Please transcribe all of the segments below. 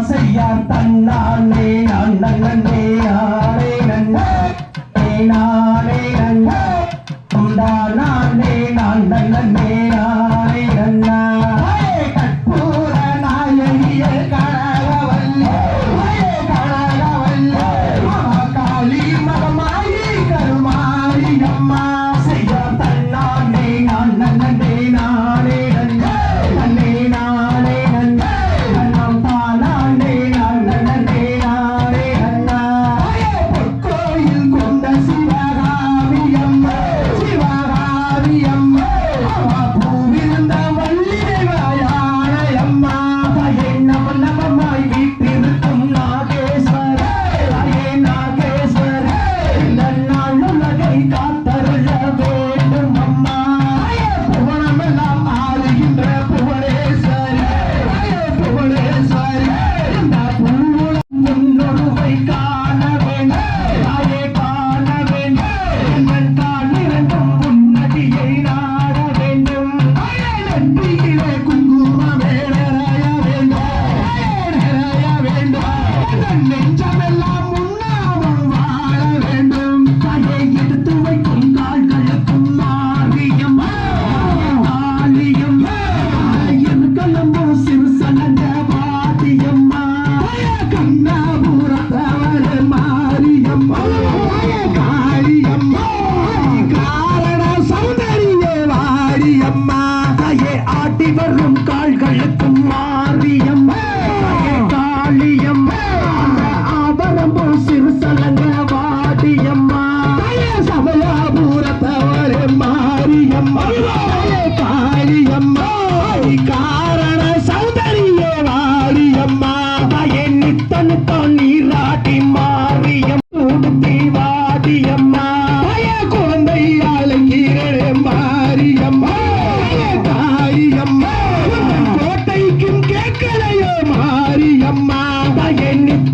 செய்யார் தன்னானே நான் நன்னே ஆரே நன்னே? நானே நன்னே? நானே நான் நன்னே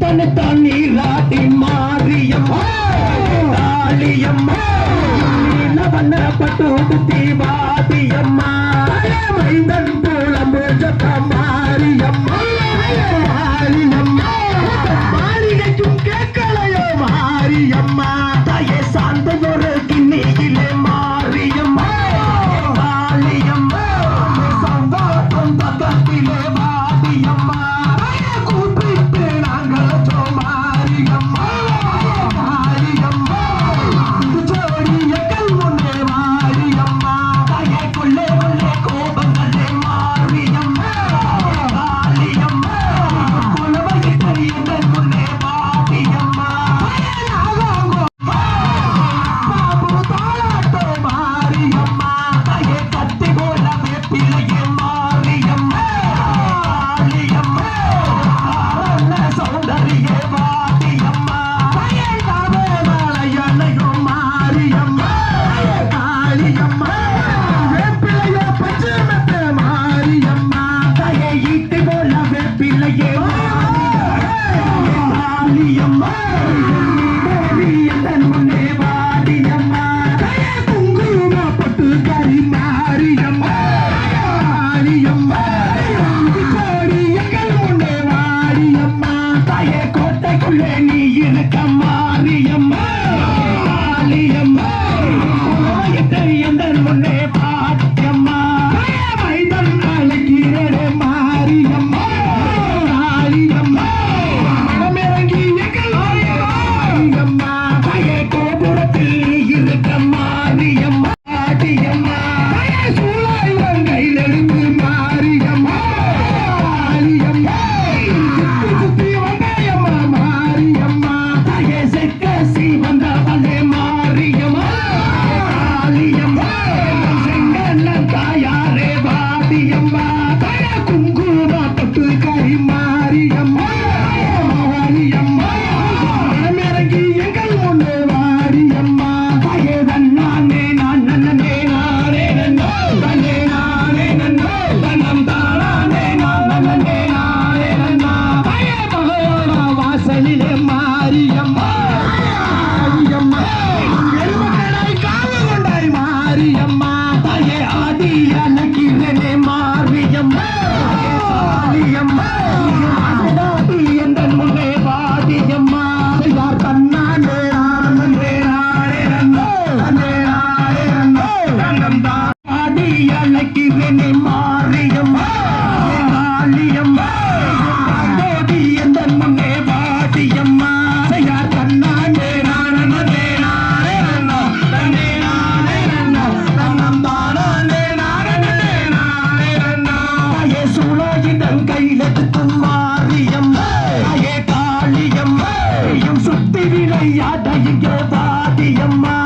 அம்மன் தண்ணி ராட்டி மாரியம்மா தாளியம்மா பண்ணப்பட்டு தீவாதியம்மா மைந்தன் mercy. அழைக்கிறேனே மாரியம்மா காளியம்மா மோதி எந்த முன்னே வாடியம்மா யார் கண்ணாண்டே கையிலத்துக்கும் மாரியம்மா காளியம்மா சுத்தி விளையாட இங்கே வாடியம்மா